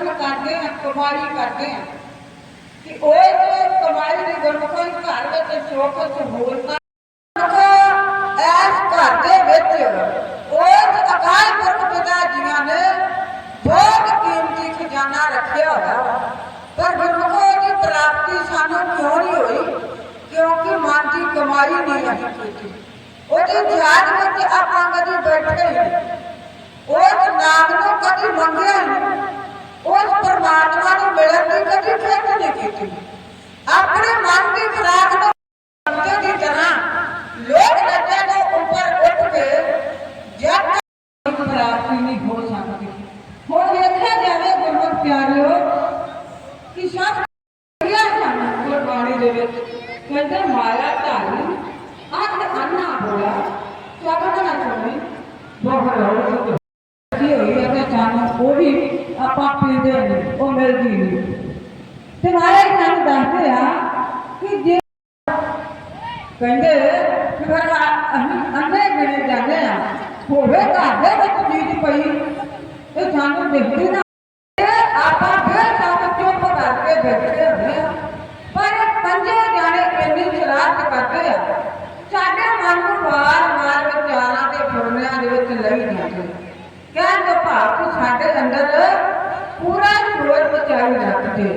ਕਰਮ ਕਰਦੇ ਆ ਕਮਾਈ ਕਰਦੇ ਆ। ਕਿ ਉਹ ਜੇ ਕਮਾਈ ਦੀ ਗੁਰਮੁਖਾਂ ਘਰ ਵਿੱਚ ਸੁੱਖ ਸਹੂਲਤਾਂ ਐਸ ਘਰ ਦੇ ਵਿੱਚ ਉਹ ਅਕਾਲ ਪੁਰਖ ਪਿਤਾ ਜੀਆਂ ਨੇ ਬਹੁਤ ਕੀਮਤੀ ਖਜ਼ਾਨਾ ਰੱਖਿਆ ਹੋਇਆ। ਪਰ ਗੁਰਮੁਖੋ ਦੀ ਪ੍ਰਾਪਤੀ ਸਾਨੂੰ ਕਿਉਂ ਨਹੀਂ ਹੋਈ? ਕਿਉਂਕਿ ਮਨ ਦੀ ਕਮਾਈ ਨਹੀਂ ਅਸੀਂ ਕੀਤੀ। ਉਹਦੀ ਯਾਦ ਵਿੱਚ ਆਪਾਂ ਕਦੀ ਬੈਠੇ ਹੀ ਉਸ ਨਾਮ ਨੂੰ ਕਦੀ ਮੰਗਿਆ ਨਹੀਂ। ਨੂੰ ਮਿਲਣ ਦੀ ਨਹੀਂ ਕੀਤੀ ਆਪਣੇ ਮਨ ਦੀ ਖਰਾਕ ਨੂੰ ਬੰਦੇ ਦੀ ਤਰ੍ਹਾਂ ਲੋਕ ਨੱਚੇ ਦੇ ਉੱਪਰ ਉੱਠ ਕੇ ਜਦ ਤੱਕ ਨਹੀਂ ਹੋ ਸਕਦੀ ਹੁਣ ਵੇਖਿਆ ਜਾਵੇ ਗੁਰਮੁਖ ਪਿਆਰਿਓ, ਕਿ ਸਭ ਗੁਰਬਾਣੀ ਦੇ ਵਿੱਚ ਕਹਿੰਦੇ ਮਾਇਆ ਧਾਰੀ ਅੱਖ ਅੰਨਾ ਹੋਇਆ ਸ਼ਬਦ ਨਾ ਬਹੁਤ ਹੋਈ ਹੈ ਕਿ ਸਾਨੂੰ ਉਹ ਵੀ ਆਪਾਂ ਪੀਂਦੇ ਨਹੀਂ ਉਹ ਮਿਲਦੀ ਨਹੀਂ ਤੇ ਮਾਰੇ ਸਾਨੂੰ ਦੱਸਦੇ ਆ ਕਿ ਜੇ ਕਹਿੰਦੇ ਕਿ ਫਿਰ ਅਸੀਂ ਅੰਨੇ ਗਣੇ ਜਾਂਦੇ ਆ। ਹੋਵੇ ਘਰ ਦੇ ਵਿੱਚ ਚੀਜ਼ ਪਈ ਇਹ ਸਾਨੂੰ ਦਿਖਦੀ ਨਾ ਇਹ ਆਪਾਂ ਫਿਰ ਸਭ ਚੁੱਪ ਕਰਕੇ ਬੈਠੇ ਹੁੰਦੇ ਆ ਪਰ ਇਹ ਪੰਜੇ ਜਾਣੇ ਇੰਨੀ ਸ਼ਰਾਰਤ ਕਰਦੇ ਆ ਸਾਡੇ ਮਨ ਨੂੰ ਵਾਰ-ਵਾਰ ਵਿਚਾਰਾਂ ਦੇ ਫੁਰਨਿਆਂ ਦੇ ਵਿੱਚ ਲਈ ਜਾਂਦੇ ਕਹਿਣ ਦਾ ਭਾਵ ਕਿ ਸਾਡੇ ਅੰਦਰ ਪੂਰਾ ਸ਼ੋਰ ਮਚਾਈ ਰੱਖਦੇ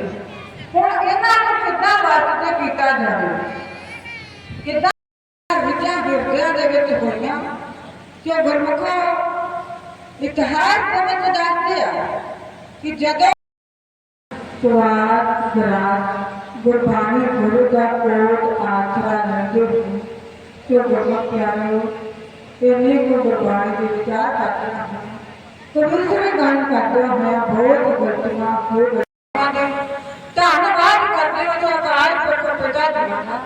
ਹੁਣ ਇਹਨਾਂ ਨੂੰ ਕਿੱਦਾਂ ਵਰਤ ਤੇ ਕੀਤਾ ਜਾਵੇ ਕਿੱਦਾਂ ਵਿਚਾਰ ਗੁਰਦਿਆਂ ਦੇ ਵਿੱਚ ਹੋਈਆਂ ਕਿ ਗੁਰਮੁਖੋ ਇਤਿਹਾਸ ਦੇ ਵਿੱਚ ਦੱਸਦੇ ਆ ਕਿ ਜਦੋਂ ਸਵਾਦ ਗਰਾਜ ਗੁਰਬਾਣੀ ਗੁਰੂ ਦਾ ਕੋਟ ਆਸਰਾ ਲੰਘੇ ਕਿ ਗੁਰਮੁਖ ਪਿਆਰਿਓ ਇੰਨੇ ਕੋ ਗੁਰਬਾਣੀ ਦੇ ਵਿਚਾਰ ਕਰਦੇ ਹਨ ਕਬੀਰ ਜੀ ਗੱਲ ਕਰਦੇ ਹੋਇਆ ਬਹੁਤ ਗਲਤੀਆਂ ਹੋ ਗਈਆਂ ਨੇ ਧੰਨਵਾਦ ਕਰਦੇ ਹੋ ਜੋ ਅਕਾਲ ਪੁਰਖ ਪਿਤਾ ਜੀ ਦਾ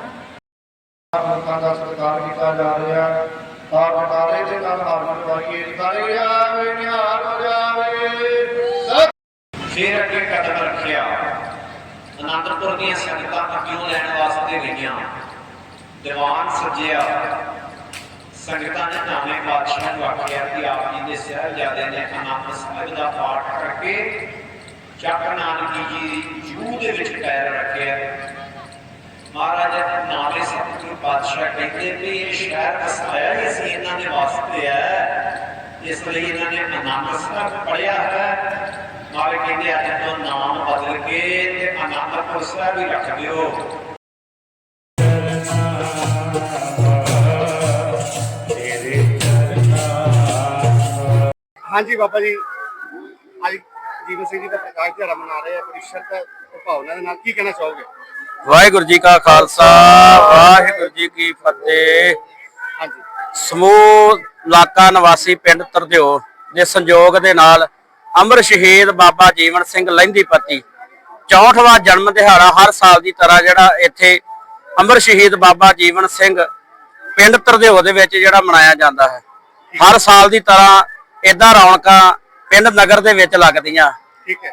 ਲੋਕਾਂ ਦਾ ਸਤਿਕਾਰ ਕੀਤਾ ਜਾ ਰਿਹਾ ਹੈ ਤਾਂ ਬਟਾਲੇ ਦੇ ਨਾਲ ਹਾਜ਼ਰ ਵਾਈਏ ਸਾਰੇ ਆਵੇ ਨਿਹਾਲ ਹੋ ਜਾਵੇ ਸਤਿ ਫਿਰ ਅੱਗੇ ਕਦਮ ਰੱਖਿਆ ਅਨੰਦਪੁਰ ਦੀਆਂ ਸੰਗਤਾਂ ਅੱਗਿਓਂ ਲੈਣ ਵਾਸਤੇ ਗਈਆਂ ਦੀਵਾਨ ਸਜਿਆ ਸੰਗਤਾਂ ਨੇ ਨਾਮੇ ਬਾਦਸ਼ਾਹ ਨੂੰ ਆਖਿਆ ਕਿ ਆਪ ਜੀ ਦੇ ਸਾਹਿਬਜ਼ਾਦੇ ਨੇ ਆਨੰਦ ਸਾਹਿਬ ਦਾ ਪਾਠ ਕਰਕੇ ਚੱਕ ਨਾਨਕੀ ਜੀ ਜੂ ਦੇ ਵਿੱਚ ਪੈਰ ਰੱਖਿਆ ਮਹਾਰਾਜ ਨਾਲੇ ਸਤਿਗੁਰੂ ਪਾਤਸ਼ਾਹ ਕਹਿੰਦੇ ਵੀ ਇਹ ਸ਼ਹਿਰ ਵਸਾਇਆ ਹੀ ਅਸੀਂ ਇਹਨਾਂ ਦੇ ਵਾਸਤੇ ਹੈ ਇਸ ਲਈ ਇਹਨਾਂ ਨੇ ਆਨੰਦ ਸਾਹਿਬ ਪੜਿਆ ਹੈ ਕਹਿੰਦੇ ਅੱਜ ਤੋਂ ਨਾਮ ਬਦਲ ਕੇ ਤੇ ਆਨੰਦਪੁਰ ਸਾਹਿਬ ਹੀ ਰੱਖ ਦਿਓ। ਹਾਂਜੀ ਬਾਬਾ ਜੀ ਅੱਜ ਜੀਵਨ ਸਿੰਘ ਜੀ ਦਾ ਪ੍ਰਕਾਸ਼ ਦਿਹਾੜਾ ਮਨਾ ਰਹੇ ਆ ਸ਼ਰਧਾ ਤੇ ਭਾਵਨਾ ਦੇ ਨਾਲ ਕੀ ਕਹਿਣਾ ਚਾਹੋਗੇ? ਵਾਹਿਗੁਰੂ ਜੀ ਕਾ ਖਾਲਸਾ ਵਾਹਿਗੁਰੂ ਜੀ ਕੀ ਫਤਿਹ। ਹਾਂਜੀ। ਸਮੂਹ ਇਲਾਕਾ ਨਿਵਾਸੀ ਪਿੰਡ ਤਰਦਿਓ ਦੇ ਸੰਯੋਗ ਦੇ ਨਾਲ ਅਮਰ ਸ਼ਹੀਦ ਬਾਬਾ ਜੀਵਨ ਸਿੰਘ ਲਹਿੰਦੀਪਤੀ 64ਵਾਂ ਜਨਮ ਦਿਹਾੜਾ ਹਰ ਸਾਲ ਦੀ ਤਰ੍ਹਾਂ ਜਿਹੜਾ ਇੱਥੇ ਅਮਰ ਸ਼ਹੀਦ ਬਾਬਾ ਜੀਵਨ ਸਿੰਘ ਪਿੰਡ ਤਰਦਿਓ ਦੇ ਵਿੱਚ ਜਿਹੜਾ ਮਨਾਇਆ ਜਾਂਦਾ ਹੈ। ਹਰ ਸਾਲ ਦੀ ਤਰ੍ਹਾਂ ਇਦਾਂ ਰੌਣਕਾਂ ਪਿੰਡ ਨਗਰ ਦੇ ਵਿੱਚ ਲੱਗਦੀਆਂ। ਠੀਕ ਹੈ।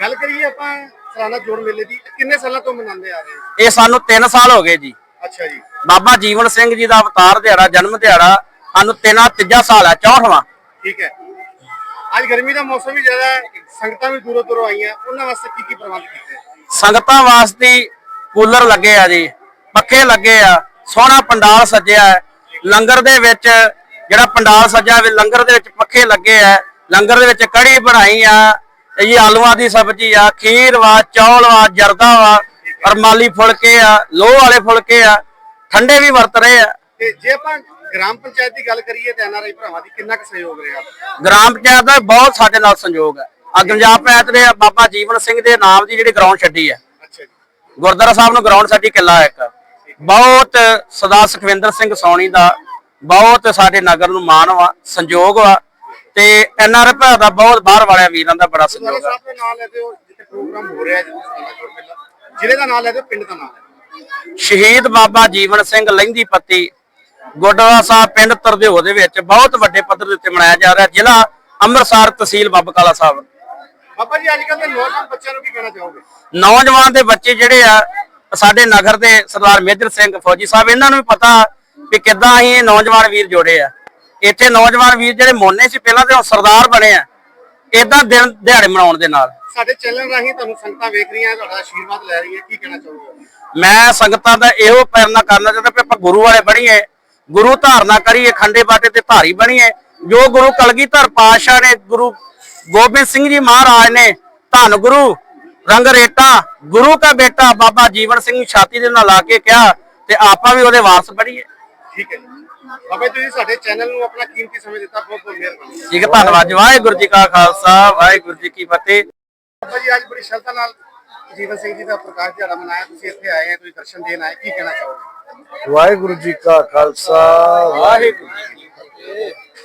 ਗੱਲ ਕਰੀਏ ਆਪਾਂ ਸਲਾਨਾ ਜੋੜ ਮੇਲੇ ਦੀ ਕਿੰਨੇ ਸਾਲਾਂ ਤੋਂ ਮਨਾਉਂਦੇ ਆ ਰਹੇ ਹੋ? ਇਹ ਸਾਨੂੰ 3 ਸਾਲ ਹੋ ਗਏ ਜੀ। ਅੱਛਾ ਜੀ। ਬਾਬਾ ਜੀਵਨ ਸਿੰਘ ਜੀ ਦਾ ਅਵਤਾਰ ਦਿਹਾੜਾ ਜਨਮ ਦਿਹਾੜਾ ਸਾਨੂੰ ਤਿੰਨਾ ਤੀਜਾ ਸਾਲ ਹੈ 64ਵਾਂ ਠੀਕ ਹੈ। ਅੱਜ ਗਰਮੀ ਦਾ ਮੌਸਮ ਵੀ ਜ਼ਿਆਦਾ ਹੈ ਸੰਗਤਾਂ ਵੀ ਦੂਰੋਂ ਦੂਰੋਂ ਆਈਆਂ। ਉਹਨਾਂ ਵਾਸਤੇ ਕੀ ਕੀ ਪ੍ਰਬੰਧ ਕੀਤੇ? ਸੰਗਤਾਂ ਵਾਸਤੇ ਕੂਲਰ ਲੱਗੇ ਆ ਜੀ ਪੱਖੇ ਲੱਗੇ ਆ ਸੋਹਣਾ ਪੰਡਾਲ ਸੱਜਿਆ ਹੈ। ਲੰਗਰ ਦੇ ਵਿੱਚ ਜਿਹੜਾ ਪੰਡਾਲ ਸੱਜਿਆ ਵੀ ਲੰਗਰ ਦੇ ਵਿੱਚ ਪੱਖੇ ਲੱਗੇ ਆ ਲੰਗਰ ਦੇ ਵਿੱਚ ਕੜੀ ਬਣਾਈ ਆ ਇਹ ਆਲੂਆਂ ਦੀ ਸਬਜ਼ੀ ਆ ਖੀਰ ਵਾ ਚੌਲ ਵਾ ਜਰਦਾ ਵਾ ਅਰਮਾਲੀ ਫੁਲਕੇ ਆ ਲੋਹ ਵਾਲੇ ਫੁਲਕੇ ਆ ਠੰਡੇ ਵੀ ਵਰਤ ਰਹੇ ਆ। ਤੇ ਜੇ ਆਪਾਂ ਗ੍ਰਾਮ ਪੰਚਾਇਤ ਦੀ ਗੱਲ ਕਰੀਏ ਤੇ ਐਨਆਰਆਈ ਭਰਾਵਾਂ ਦੀ ਕਿੰਨਾ ਕੁ ਸਹਿਯੋਗ ਰਿਹਾ? ਗ੍ਰਾਮ ਪੰਚਾਇਤ ਦਾ ਬਹੁਤ ਸਾਡੇ ਨਾਲ ਸੰਯੋਗ ਹੈ। ਆ ਗੰਜਾਬ ਪੰਚਾਇਤ ਨੇ ਬਾਬਾ ਜੀਵਨ ਸਿੰਘ ਦੇ ਨਾਮ ਦੀ ਜਿਹੜੀ ਗਰਾਊਂਡ ਛੱਡੀ ਹੈ। ਅੱਛਾ ਜੀ। ਗੁਰਦੁਆਰਾ ਸਾਹਿਬ ਨੂੰ ਗਰਾਊਂਡ ਸਾਡੀ ਕਿੱਲਾ ਹੈ ਇੱਕ। ਬਹੁਤ ਸਦਾ ਸੁਖਵਿੰਦਰ ਸਿੰਘ ਸੋਣੀ ਦਾ ਬਹੁਤ ਸਾਡੇ ਨਗਰ ਨੂੰ ਮਾਣ ਵਾ ਸੰਯੋਗ ਵਾ ਤੇ ਐਨਆਰ ਭਰਾ ਦਾ ਬਹੁਤ ਬਾਹਰ ਵਾਲਿਆਂ ਵੀਰਾਂ ਦਾ ਬੜਾ ਸੰਯੋਗ ਆ ਸਾਹਿਬ ਦੇ ਨਾਲ ਹੋ ਜਿੱਥੇ ਪ੍ਰੋਗਰਾਮ ਹੋ ਰਿਹਾ ਜ਼ਿਲ੍ਹੇ ਦਾ ਪਿੰਡ ਦਾ ਨਾਮ ਸ਼ਹੀਦ ਬਾਬਾ ਜੀਵਨ ਸਿੰਘ ਲਹਿੰਦੀ ਪੱਤੀ ਗੁਰਦੁਆਰਾ ਸਾਹਿਬ ਪਿੰਡ ਤਰਦਿਓ ਦੇ ਵਿੱਚ ਬਹੁਤ ਵੱਡੇ ਪੱਧਰ ਦੇ ਉੱਤੇ ਮਨਾਇਆ ਜਾ ਰਿਹਾ ਜ਼ਿਲ੍ਹਾ ਅੰਮ੍ਰਿਤਸਰ ਤਹਿਸੀਲ ਬੱਬਕਾਲਾ ਸਾਹਿਬ। ਬਾਬਾ ਜੀ ਅੱਜ ਕੱਲ੍ਹ ਦੇ ਨੌਜਵਾਨ ਬੱਚਿਆਂ ਨੂੰ ਕੀ ਕਹਿਣਾ ਚਾਹੋਗੇ? ਨੌਜਵਾਨ ਦੇ ਬੱਚੇ ਜਿਹੜੇ ਆ ਸਾਡੇ ਨਗਰ ਦੇ ਸਰਦਾਰ ਮੇਜਰ ਸਿੰਘ ਫੌਜੀ ਸਾਹਿਬ ਇਹਨਾਂ ਨੂੰ ਵੀ ਪਤਾ ਵੀ ਕਿੱਦਾਂ ਅਸੀਂ ਇਹ ਨੌਜਵਾਨ ਵੀਰ ਜੋੜੇ ਆ। ਇੱਥੇ ਨੌਜਵਾਨ ਵੀਰ ਜਿਹੜੇ ਮੋਨੇ ਸੀ ਪਹਿਲਾਂ ਤੇ ਹੁਣ ਸਰਦਾਰ ਬਣੇ ਆ। ਇਦਾਂ ਦਿਨ ਦਿਹਾੜੇ ਮਨਾਉਣ ਦੇ ਨਾਲ। ਸਾਡੇ ਚੈਨਲ ਰਾਹੀਂ ਤੁਹਾਨੂੰ ਸੰਗਤਾਂ ਵੇਖ ਰਹੀਆਂ ਤੁਹਾਡਾ ਆਸ਼ੀਰਵਾਦ ਲੈ ਰਹੀਆਂ ਕੀ ਕਹਿਣਾ ਚਾਹੋਗੇ? ਮੈਂ ਸੰਗਤਾਂ ਦਾ ਇਹੋ ਪ੍ਰੇਰਨਾ ਕਰਨਾ ਚਾਹੁੰਦਾ ਵੀ ਆਪਾਂ ਗੁਰੂ ਵਾਲੇ ਬਣੀਏ ਗੁਰੂ ਧਾਰਨਾ ਕਰੀਏ ਖੰਡੇ ਬਾਟੇ ਤੇ ਧਾਰੀ ਬਣੀਏ। ਜੋ ਗੁਰੂ ਕਲਗੀਧਰ ਪਾਤਸ਼ਾਹ ਨੇ ਗੁਰੂ ਗੋਬਿੰਦ ਸਿੰਘ ਜੀ ਮਹਾਰਾਜ ਨੇ ਧੰਨ ਗੁਰੂ ਰੰਗ ਰੇਟਾ ਗੁਰੂ ਕਾ ਬੇਟਾ ਬਾਬਾ ਜੀਵਨ ਸਿੰਘ ਛਾਤੀ ਦੇ ਨਾਲ ਲਾ ਕੇ ਕਿਹਾ ਤੇ ਆਪਾਂ ਵੀ ਉਹਦੇ ਵਾਰਸ ਬਣੀਏ। ਠੀਕ ਹੈ ਬਾਬਾ ਤੁਸੀਂ ਸਾਡੇ ਚੈਨਲ ਨੂੰ ਆਪਣਾ ਕੀਮਤੀ ਸਮੇਂ ਦਿੱਤਾ ਬਹੁਤ ਬਹੁਤ ਮਿਹਰਬਾਨੀ। ਠੀਕ ਹੈ ਧੰਨਵਾਦ ਜੀ। ਵਾਹਿਗੁਰੂ ਜੀ ਕਾ ਖਾਲਸਾ ਵਾਹਿਗੁਰੂ ਜੀ ਕੀ ਫਤਿਹ। ਬਾਬਾ ਜੀ ਅੱਜ ਬੜੀ ਸ਼ਰਧਾ ਨਾਲ ਜੀਵਨ ਸਿੰਘ ਜੀ ਦਾ ਪ੍ਰਕਾਸ਼ ਦਿਹਾੜਾ ਮਨਾਇਆ। ਤੁਸੀਂ ਇੱਥੇ ਆਏ ਹੋ ਤੁਸੀਂ ਦਰਸ਼ਨ ਦੇਣ ਆਏ ਕੀ ਕਹਿਣਾ ਚਾਹੋਗੇ? ਵਾਹਿਗੁਰੂ ਜੀ ਕਾ ਖਾਲਸਾ, ਵਾਹਿਗੁਰੂ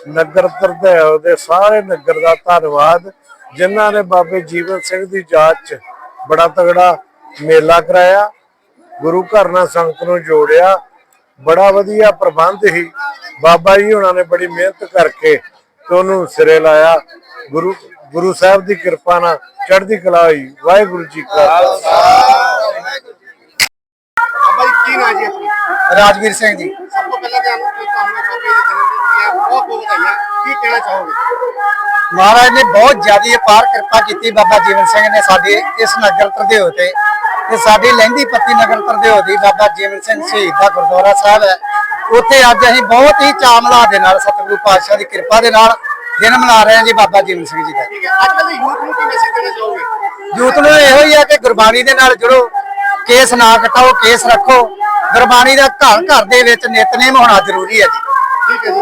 ਨਗਰ ਤਰਦੇਵ ਦੇ ਸਾਰੇ ਨਗਰ ਦਾ ਧੰਨਵਾਦ, ਜਿਨ੍ਹਾਂ ਨੇ ਬਾਬੇ ਜੀਵਨ ਸਿੰਘ ਦੀ ਯਾਦ 'ਚ ਬੜਾ ਤਗੜਾ ਮੇਲਾ ਕਰਾਇਆ, ਗੁਰੂ ਘਰ ਨਾਲ ਸੰਗਤ ਨੂੰ ਜੋੜਿਆ, ਬੜਾ ਵਧੀਆ ਪ੍ਰਬੰਧ ਹੀ ਬਾਬਾ ਜੀ ਉਹਨਾਂ ਨੇ ਬੜੀ ਮਿਹਨਤ ਕਰਕੇ ਤੇ ਉਹਨੂੰ ਸਿਰੇ ਲਾਇਆ। ਗੁਰੂ ਗੁਰੂ ਸਾਹਿਬ ਦੀ ਕਿਰਪਾ ਨਾਲ ਚੜ੍ਹਦੀ ਕਲਾ ਹੋਈ। ਵਾਹਿਗੁਰੂ ਜੀ ਕਾ ਖਾਲਸਾ ਬਾਬਾ ਜੀ ਕੀ ਨਾਂ ਜੀ ਆਪਣੀ ਰਾਜਵੀਰ ਸਿੰਘ ਜੀ। ਸਭ ਤੋਂ ਪਹਿਲਾਂ ਤਾਂ ਤੁਹਾਨੂੰ ਤੁਹਾਨੂੰ ਬਾਬੇ ਦੇ ਜਨਮ ਦਿਨ ਦੀਆਂ ਬਹੁਤ ਬਹੁਤ ਵਧਾਈਆਂ ਕੀ ਕਹਿਣਾ ਚਾਹੋਗੇ? ਮਹਾਰਾਜ ਨੇ ਬਹੁਤ ਜ਼ਿਆਦਾ ਅਪਾਰ ਕਿਰਪਾ ਕੀਤੀ ਬਾਬਾ ਜੀਵਨ ਸਿੰਘ ਨੇ ਸਾਡੇ ਇਸ ਨਗਰ ਤਰਦੇਵ ਤੇ। ਤੇ ਸਾਡੀ ਲਹਿੰਦੀ ਪੱਤੀ ਨਗਰ ਤਰਦੇਵ ਦੀ ਬਾਬਾ ਜੀਵਨ ਸਿੰਘ ਸ਼ਹੀਦ ਦਾ ਗੁਰਦੁਆਰਾ ਸਾਹਿਬ ਹੈ। ਉੱਥੇ ਅੱਜ ਅਸੀਂ ਬਹੁਤ ਹੀ ਚਾਮਲਾ ਦੇ ਨਾਲ ਸਤਿਗੁਰੂ ਪਾਤਸ਼ਾਹ ਦੀ ਕਿਰਪਾ ਦੇ ਨਾਲ ਦਿਨ ਮਨਾ ਰਹੇ ਹਾਂ ਜੀ ਬਾਬਾ ਜੀਵਨ ਸਿੰਘ ਜੀ ਦਾ। ਠੀਕ ਹੈ ਅੱਜ ਕੱਲ੍ਹ ਦੇ ਯੂਥ ਨੂੰ ਕੀ ਮੈਸੇਜ ਦੇਣਾ ਚਾਹੋਗੇ? ਯੂਥ ਨੂੰ ਇਹੋ ਹੀ ਹੈ ਕਿ ਗੁਰਬਾਣੀ ਦੇ ਨਾਲ ਜੁੜੋ। ਕੇਸ ਨਾ ਕਟਾਓ ਕੇਸ ਰੱਖੋ। ਗੁਰਬਾਣੀ ਦਾ ਘਰ ਘਰ ਦੇ ਵਿੱਚ ਨਿਤਨੇਮ ਹੋਣਾ ਜ਼ਰੂਰੀ ਹੈ ਜੀ। ਠੀਕ ਹੈ ਜੀ।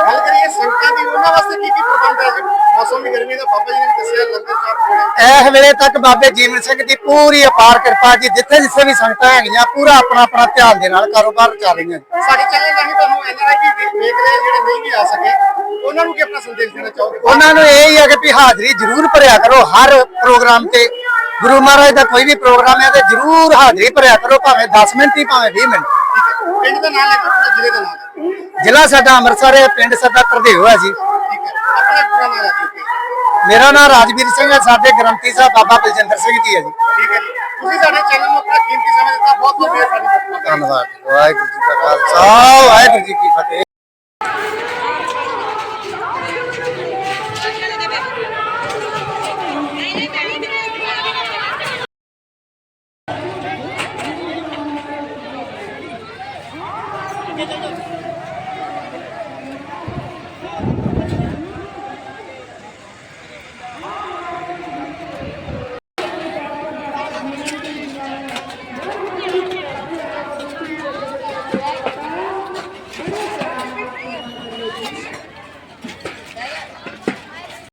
ਗੱਲ ਕਰੀਏ ਸੰਗਤਾਂ ਦੀ ਉਹਨਾਂ ਵਾਸਤੇ ਕੀ ਕੀ ਪ੍ਰਬੰਧ ਹੈ ਜੀ? ਮੌਸਮ ਦੀ ਗਰਮੀ ਦਾ ਬਾਬਾ ਜੀ ਨੇ ਦੱਸਿਆ ਲੰਗਰ ਚਾਪ ਕੋਲੇ ਇਸ ਵੇਲੇ ਤੱਕ ਬਾਬੇ ਜੀਵਨ ਸਿੰਘ ਦੀ ਪੂਰੀ ਅਪਾਰ ਕਿਰਪਾ ਜੀ ਜਿੱਥੇ ਜਿੱਥੇ ਵੀ ਸੰਗਤਾਂ ਹੈਗੀਆਂ ਪੂਰਾ ਆਪਣਾ ਆਪਣਾ ਧਿਆਨ ਦੇ ਨਾਲ ਕਾਰੋਬਾਰ ਚੱਲ ਰਹੀਆਂ ਸਾਡੇ ਚੈਨਲ ਰਾਹੀਂ ਤੁਹਾਨੂੰ ਐਨਆਰਆਈ ਵੀ ਵੇਖ ਰਹੇ ਜਿਹੜੇ ਨਹੀਂ ਵੀ ਆ ਸਕੇ ਉਹਨਾਂ ਨੂੰ ਕੀ ਆਪਣਾ ਸੰਦੇਸ਼ ਦੇਣਾ ਚਾਹੋਗੇ? ਉਹਨਾਂ ਨੂੰ ਇਹ ਹੀ ਹੈ ਕਿ ਹਾਜ਼ਰੀ ਜ਼ਰੂਰ ਭਰਿਆ ਕਰੋ ਹਰ ਪ੍ਰੋਗਰਾਮ ਤੇ ਗੁਰੂ ਮਹਾਰਾਜ ਦਾ ਕੋਈ ਵੀ ਪ੍ਰੋਗਰਾਮ ਹੈ ਤੇ ਜ਼ਰੂਰ ਹਾਜ਼ਰੀ ਭਰਿਆ ਕਰੋ ਭਾਵੇਂ 10 ਮਿੰਟ ਹੀ ਭਾਵੇਂ 20 ਮਿੰਟ। ਪਿੰਡ ਦਾ ਨਾਮ ਲੈ ਕੇ ਆਪਣਾ ਜ਼ਿਲ੍ਹੇ ਦਾ ਨਾਮ ਜ਼ਿਲ੍ਹਾ ਸਾਡਾ ਅੰਮ੍ਰਿਤਸਰ ਹੈ ਪਿੰਡ ਸਾਡਾ ਤਰਦੇਵ ਹੈ ਜੀ। ਮੇਰਾ ਨਾਮ ਰਾਜਵੀਰ ਸਿੰਘ ਹੈ ਸਾਡੇ ਗ੍ਰੰਥੀ ਸਾਹਿਬ ਬਾਬਾ ਬਲਜਿੰਦਰ ਸਿੰਘ ਜੀ ਹੈ ਜੀ। ਠੀਕ ਹੈ ਜੀ। ਤੁਸੀਂ ਸਾਡੇ ਚੈਨਲ ਨੂੰ ਆਪਣਾ ਕੀਮਤੀ ਸਮਾਂ ਦਿੱਤਾ ਬਹੁਤ ਬਹੁਤ ਧੰਨਵਾਦ ਵਾਹਿਗੁਰੂ ਜੀ ਕਾ ਖਾਲਸਾ ਵਾਹਿਗੁਰੂ ਜੀ ਕੀ ਫਤਿਹ।